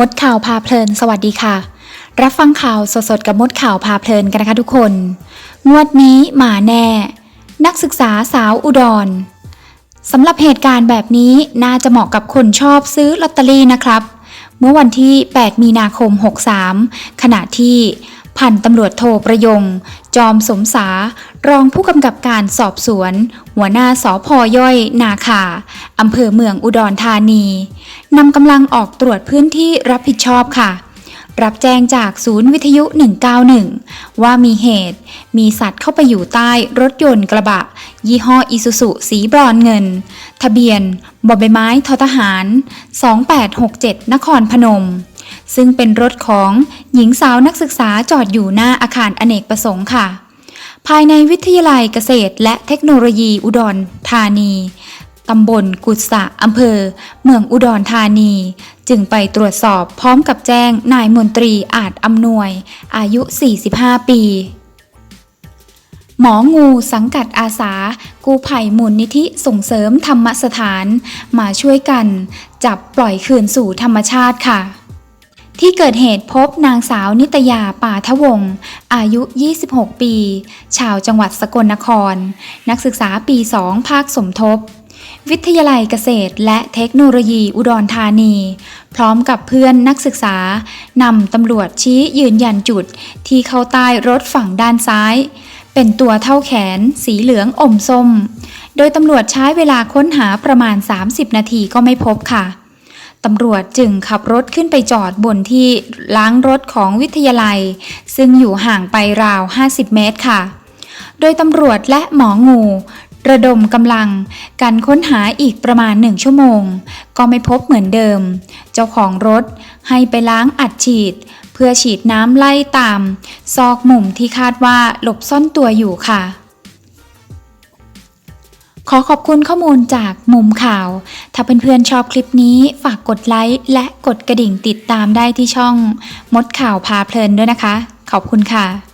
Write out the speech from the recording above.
มดข่าวพาเพลิน สวัสดีค่ะ รับฟังข่าวสดๆกับมดข่าวพาเพลินกันนะคะทุกคน งวดนี้หมาแน่ นักศึกษาสาวอุดรสำหรับเหตุการณ์แบบนี้น่าจะเหมาะกับคนชอบซื้อลอตเตอรี่นะครับ เมื่อวันที่ 8 มีนาคม 63 ขณะที่ พันตำรวจโทประยง จอมสมสารองผู้กำกับการสอบสวน หัวหน้าสอพอย่อย นาคาอำเภอเมืองอุดรธานีนำกำลังออกตรวจพื้นที่รับผิดชอบค่ะ รับแจ้งจากศูนย์วิทยุ 191 ว่ามีเหตุ มีสัตว์เข้าไปอยู่ใต้รถยนต์กระบะ ยี่ห้ออีซูซุสีบรอนเงิน ทะเบียนบอใบไม้ทอทหาร 2867 นครพนม ซึ่งเป็นรถของหญิงสาวนักศึกษาจอดอยู่หน้าอาคารอเนกประสงค์ค่ะ ภายในวิทยาลัยเกษตรและเทคโนโลยีอุดรธานีตำบลกุศะอำเภอ เมืองอุดรธานี จึงไปตรวจสอบพร้อมกับแจ้งนายมนตรีอาจอำนวย อายุ 45 ปี หมองูสังกัดอาสา กู้ภัยมูลนิธิส่งเสริมธรรมสถาน มาช่วยกัน จับปล่อยคืนสู่ธรรมชาติค่ะ ที่เกิดเหตุพบนางสาวนิตยาป่าทวง อายุ 26 ปี ชาวจังหวัดสกลนคร นักศึกษาปี 2 ภาคสมทบ วิทยาลัยเกษตรและเทคโนโลยีอุดรธานี พร้อมกับเพื่อนนักศึกษานำตำรวจชี้ยืนยันจุด ที่เข้าใต้รถฝั่งด้านซ้าย เป็นตัวเท่าแขน สีเหลืองอมส้ม โดยตำรวจใช้เวลาค้นหาประมาณ 30 นาทีก็ไม่พบค่ะ ตำรวจจึงขับรถขึ้นไปจอดบนที่ล้างรถของวิทยาลัย ซึ่งอยู่ห่างไปราว 50 เมตรค่ะ โดยตำรวจและหมองู ระดมกำลังการค้นหาอีกประมาณหนึ่งชั่วโมง ก็ไม่พบเหมือนเดิม เจ้าของรถให้ไปล้างอัดฉีด เพื่อฉีดน้ำไล่ตาม ซอกมุมที่คาดว่าหลบซ่อนตัวอยู่ค่ะ ขอขอบคุณข้อมูลจากมุมข่าว ถ้าเพื่อนๆชอบคลิปนี้ฝากกดไลค์และกดกระดิ่งติดตามได้ที่ช่องมดข่าวพาเพลินด้วยนะคะ ขอบคุณค่ะ